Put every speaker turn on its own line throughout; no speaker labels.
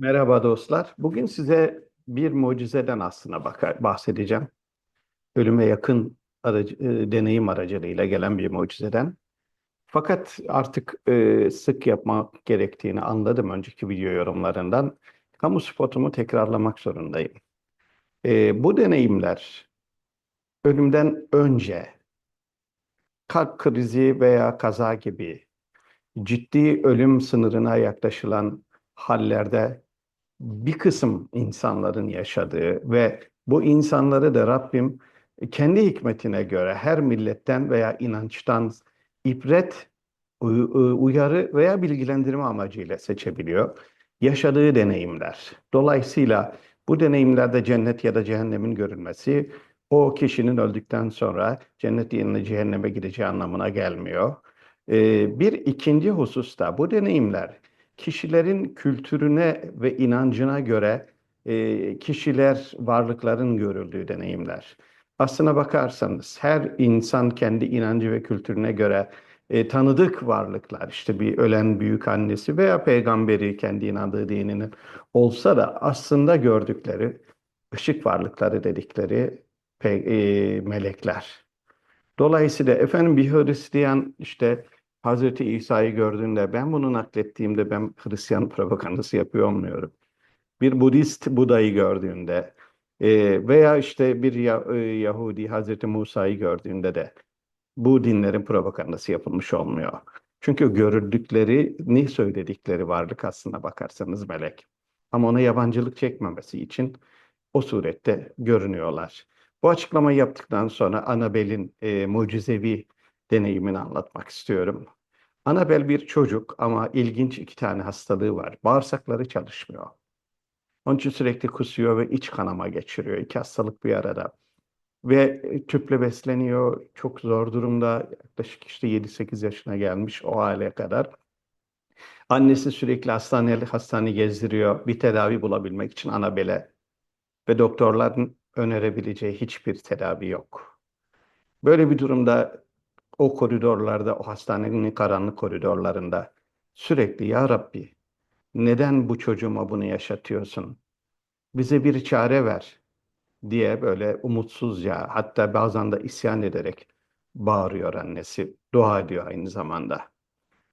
Merhaba dostlar. Bugün size bir mucizeden aslında bakar, bahsedeceğim. Ölüme yakın aracı, e, deneyim aracılığıyla gelen bir mucizeden. Fakat artık e, sık yapmak gerektiğini anladım önceki video yorumlarından. Kamu spotumu tekrarlamak zorundayım. E, bu deneyimler ölümden önce kalp krizi veya kaza gibi ciddi ölüm sınırına yaklaşılan hallerde bir kısım insanların yaşadığı ve bu insanları da Rabbim kendi hikmetine göre her milletten veya inançtan ibret, uyarı veya bilgilendirme amacıyla seçebiliyor. Yaşadığı deneyimler. Dolayısıyla bu deneyimlerde cennet ya da cehennemin görülmesi o kişinin öldükten sonra cennet yerine cehenneme gideceği anlamına gelmiyor. Ee, bir ikinci husus da bu deneyimler kişilerin kültürüne ve inancına göre e, kişiler, varlıkların görüldüğü deneyimler. Aslına bakarsanız her insan kendi inancı ve kültürüne göre e, tanıdık varlıklar, işte bir ölen büyük annesi veya peygamberi kendi inandığı dininin olsa da aslında gördükleri ışık varlıkları dedikleri e, melekler. Dolayısıyla efendim bir Hristiyan işte Hazreti İsa'yı gördüğünde ben bunu naklettiğimde ben Hristiyan propagandası yapıyor olmuyorum. Bir Budist Buda'yı gördüğünde e, veya işte bir e, Yahudi Hazreti Musa'yı gördüğünde de bu dinlerin propagandası yapılmış olmuyor. Çünkü görüldüklerini söyledikleri varlık aslına bakarsanız melek. Ama ona yabancılık çekmemesi için o surette görünüyorlar. Bu açıklamayı yaptıktan sonra Anabel'in e, mucizevi deneyimini anlatmak istiyorum. Anabel bir çocuk ama ilginç iki tane hastalığı var. Bağırsakları çalışmıyor. Onun için sürekli kusuyor ve iç kanama geçiriyor. İki hastalık bir arada. Ve e, tüple besleniyor. Çok zor durumda. Yaklaşık işte 7-8 yaşına gelmiş o hale kadar. Annesi sürekli hastane, hastane gezdiriyor bir tedavi bulabilmek için Anabel'e. Ve doktorların önerebileceği hiçbir tedavi yok. Böyle bir durumda o koridorlarda, o hastanenin karanlık koridorlarında sürekli Ya Rabbi neden bu çocuğuma bunu yaşatıyorsun? Bize bir çare ver diye böyle umutsuzca hatta bazen de isyan ederek bağırıyor annesi. Dua ediyor aynı zamanda.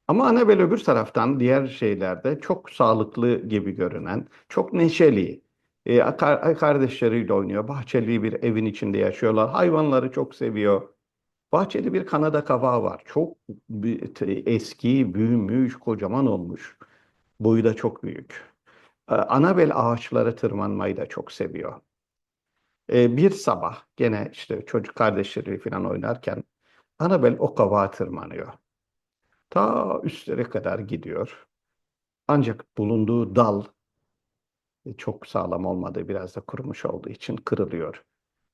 Ama Annabel öbür taraftan diğer şeylerde çok sağlıklı gibi görünen, çok neşeli, e, kardeşleriyle oynuyor. Bahçeli bir evin içinde yaşıyorlar. Hayvanları çok seviyor. Bahçede bir Kanada kavağı var. Çok eski, büyümüş, kocaman olmuş. Boyu da çok büyük. Ee, Anabel ağaçlara tırmanmayı da çok seviyor. Ee, bir sabah gene işte çocuk kardeşleri falan oynarken Anabel o kavağa tırmanıyor. Ta üstlere kadar gidiyor. Ancak bulunduğu dal e, çok sağlam olmadığı, biraz da kurumuş olduğu için kırılıyor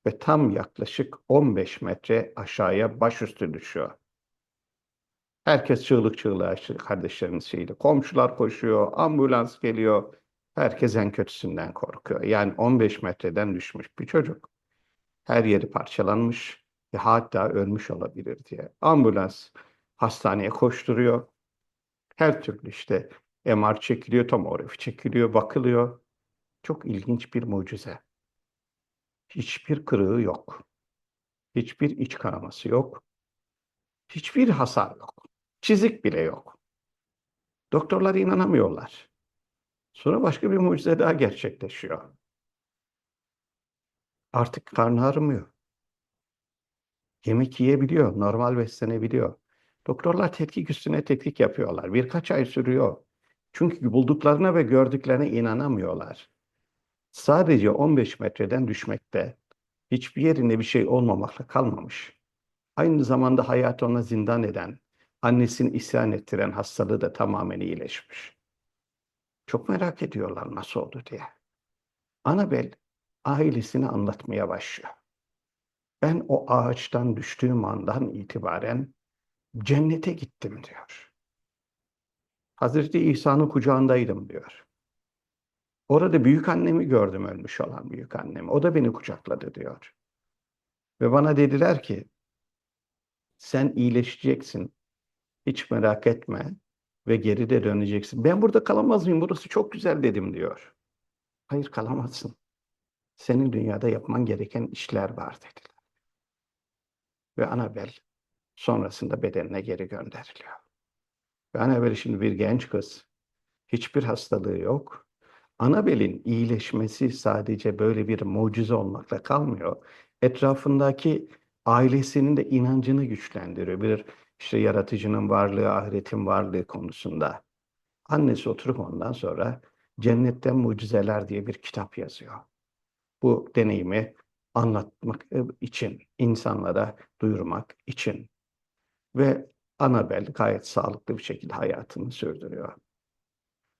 ve tam yaklaşık 15 metre aşağıya başüstü düşüyor. Herkes çığlık çığlığa kardeşlerimiz şeydi. Komşular koşuyor, ambulans geliyor. Herkes en kötüsünden korkuyor. Yani 15 metreden düşmüş bir çocuk. Her yeri parçalanmış ve hatta ölmüş olabilir diye. Ambulans hastaneye koşturuyor. Her türlü işte MR çekiliyor, tomografi çekiliyor, bakılıyor. Çok ilginç bir mucize. Hiçbir kırığı yok. Hiçbir iç kanaması yok. Hiçbir hasar yok. Çizik bile yok. Doktorlar inanamıyorlar. Sonra başka bir mucize daha gerçekleşiyor. Artık karnı ağrımıyor. Yemek yiyebiliyor, normal beslenebiliyor. Doktorlar tetkik üstüne tetkik yapıyorlar. Birkaç ay sürüyor. Çünkü bulduklarına ve gördüklerine inanamıyorlar sadece 15 metreden düşmekte, hiçbir yerinde bir şey olmamakla kalmamış. Aynı zamanda hayatı ona zindan eden, annesini isyan ettiren hastalığı da tamamen iyileşmiş. Çok merak ediyorlar nasıl oldu diye. Anabel ailesini anlatmaya başlıyor. Ben o ağaçtan düştüğüm andan itibaren cennete gittim diyor. Hazreti İsa'nın kucağındaydım diyor. Orada büyük annemi gördüm ölmüş olan büyük annemi. O da beni kucakladı diyor. Ve bana dediler ki sen iyileşeceksin. Hiç merak etme. ve geri de döneceksin. Ben burada kalamaz mıyım? Burası çok güzel dedim diyor. Hayır kalamazsın. Senin dünyada yapman gereken işler var dediler. Ve Anabel sonrasında bedenine geri gönderiliyor. Ve Anabel şimdi bir genç kız. Hiçbir hastalığı yok. Anabel'in iyileşmesi sadece böyle bir mucize olmakla kalmıyor. Etrafındaki ailesinin de inancını güçlendiriyor. Bir işte yaratıcının varlığı, ahiretin varlığı konusunda. Annesi oturup ondan sonra Cennetten Mucizeler diye bir kitap yazıyor. Bu deneyimi anlatmak için, insanlara duyurmak için. Ve Annabel gayet sağlıklı bir şekilde hayatını sürdürüyor.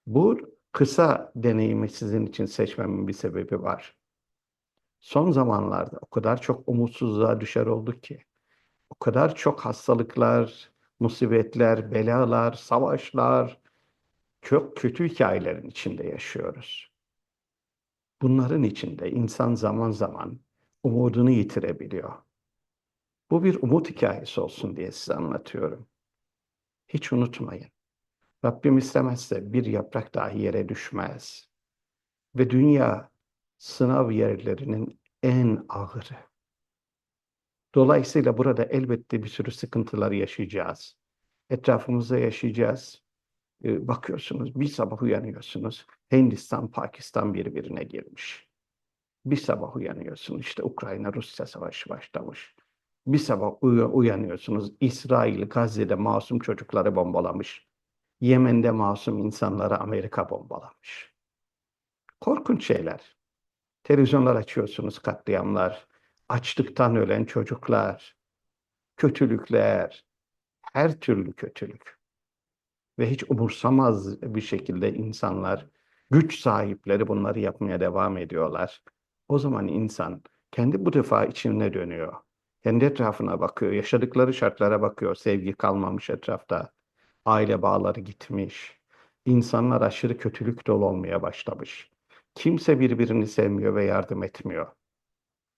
Bu kısa deneyimi sizin için seçmemin bir sebebi var. Son zamanlarda o kadar çok umutsuzluğa düşer olduk ki, o kadar çok hastalıklar, musibetler, belalar, savaşlar, çok kötü hikayelerin içinde yaşıyoruz. Bunların içinde insan zaman zaman umudunu yitirebiliyor. Bu bir umut hikayesi olsun diye size anlatıyorum. Hiç unutmayın. Rabbim istemezse bir yaprak dahi yere düşmez. Ve dünya sınav yerlerinin en ağırı. Dolayısıyla burada elbette bir sürü sıkıntılar yaşayacağız. Etrafımızda yaşayacağız. Ee, bakıyorsunuz bir sabah uyanıyorsunuz. Hindistan, Pakistan birbirine girmiş. Bir sabah uyanıyorsunuz işte Ukrayna-Rusya savaşı başlamış. Bir sabah uyanıyorsunuz İsrail Gazze'de masum çocukları bombalamış. Yemen'de masum insanları Amerika bombalamış. Korkunç şeyler. Televizyonlar açıyorsunuz katliamlar, açlıktan ölen çocuklar, kötülükler, her türlü kötülük. Ve hiç umursamaz bir şekilde insanlar, güç sahipleri bunları yapmaya devam ediyorlar. O zaman insan kendi bu defa içine dönüyor. Kendi etrafına bakıyor, yaşadıkları şartlara bakıyor. Sevgi kalmamış etrafta. Aile bağları gitmiş. İnsanlar aşırı kötülük dolu olmaya başlamış. Kimse birbirini sevmiyor ve yardım etmiyor.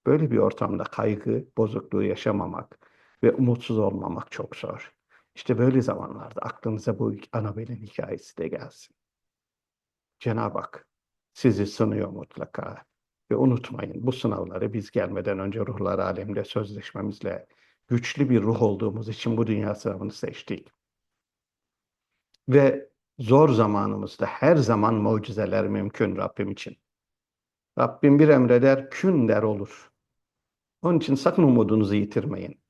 Böyle bir ortamda kaygı, bozukluğu yaşamamak ve umutsuz olmamak çok zor. İşte böyle zamanlarda aklınıza bu Anabel'in hikayesi de gelsin. Cenab-ı Hak sizi sınıyor mutlaka. Ve unutmayın bu sınavları biz gelmeden önce ruhlar alemde sözleşmemizle güçlü bir ruh olduğumuz için bu dünya sınavını seçtik. Ve zor zamanımızda her zaman mucizeler mümkün Rabbim için. Rabbim bir emreder, kün der olur. Onun için sakın umudunuzu yitirmeyin.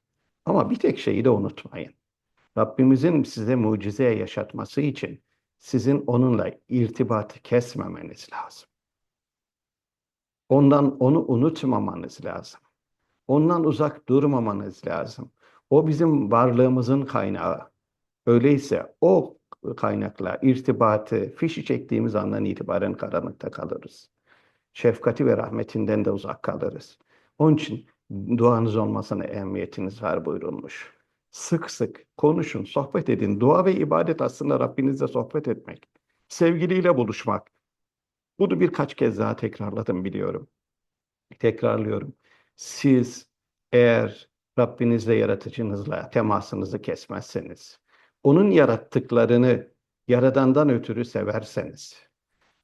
Ama bir tek şeyi de unutmayın. Rabbimizin size mucize yaşatması için sizin onunla irtibatı kesmemeniz lazım. Ondan onu unutmamanız lazım. Ondan uzak durmamanız lazım. O bizim varlığımızın kaynağı. Öyleyse o kaynakla irtibatı fişi çektiğimiz andan itibaren karanlıkta kalırız. Şefkati ve rahmetinden de uzak kalırız. Onun için duanız olmasına ehemmiyetiniz var buyurulmuş. Sık sık konuşun, sohbet edin. Dua ve ibadet aslında Rabbinizle sohbet etmek. Sevgiliyle buluşmak. Bunu birkaç kez daha tekrarladım biliyorum. Tekrarlıyorum. Siz eğer Rabbinizle, yaratıcınızla temasınızı kesmezseniz, onun yarattıklarını Yaradan'dan ötürü severseniz,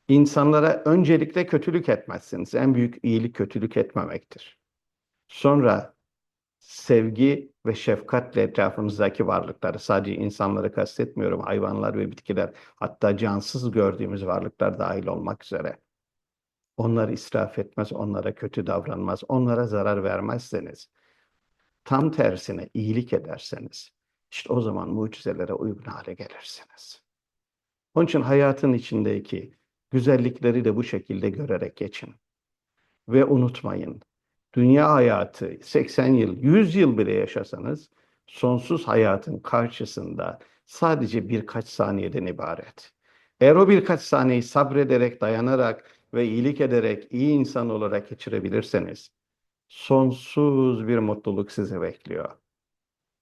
insanlara öncelikle kötülük etmezsiniz. En büyük iyilik kötülük etmemektir. Sonra sevgi ve şefkatle etrafımızdaki varlıkları, sadece insanları kastetmiyorum, hayvanlar ve bitkiler, hatta cansız gördüğümüz varlıklar dahil olmak üzere. Onları israf etmez, onlara kötü davranmaz, onlara zarar vermezseniz, tam tersine iyilik ederseniz, işte o zaman mucizelere uygun hale gelirsiniz. Onun için hayatın içindeki güzellikleri de bu şekilde görerek geçin. Ve unutmayın, dünya hayatı 80 yıl, 100 yıl bile yaşasanız sonsuz hayatın karşısında sadece birkaç saniyeden ibaret. Eğer o birkaç saniyeyi sabrederek, dayanarak ve iyilik ederek iyi insan olarak geçirebilirseniz sonsuz bir mutluluk sizi bekliyor.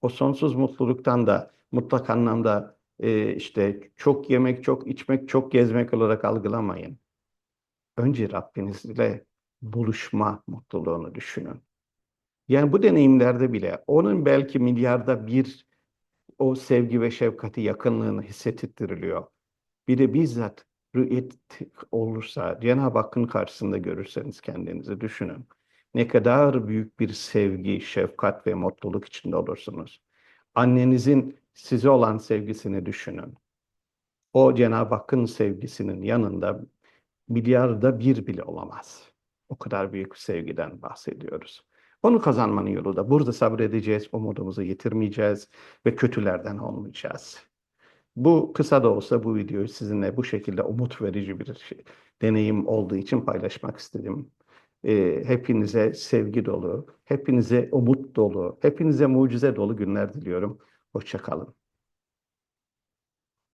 O sonsuz mutluluktan da mutlak anlamda e, işte çok yemek, çok içmek, çok gezmek olarak algılamayın. Önce Rabbinizle buluşma mutluluğunu düşünün. Yani bu deneyimlerde bile onun belki milyarda bir o sevgi ve şefkati, yakınlığını hissettiriliyor. Bir de bizzat rü'yet olursa, Cenab-ı Hakk'ın karşısında görürseniz kendinizi düşünün. Ne kadar büyük bir sevgi, şefkat ve mutluluk içinde olursunuz. Annenizin size olan sevgisini düşünün. O Cenab-ı Hakk'ın sevgisinin yanında milyarda bir bile olamaz. O kadar büyük sevgiden bahsediyoruz. Onu kazanmanın yolu da burada sabredeceğiz, umudumuzu yitirmeyeceğiz ve kötülerden olmayacağız. Bu kısa da olsa bu videoyu sizinle bu şekilde umut verici bir şey, deneyim olduğu için paylaşmak istedim. Ee, hepinize sevgi dolu, hepinize umut dolu, hepinize mucize dolu günler diliyorum. Hoşça kalın.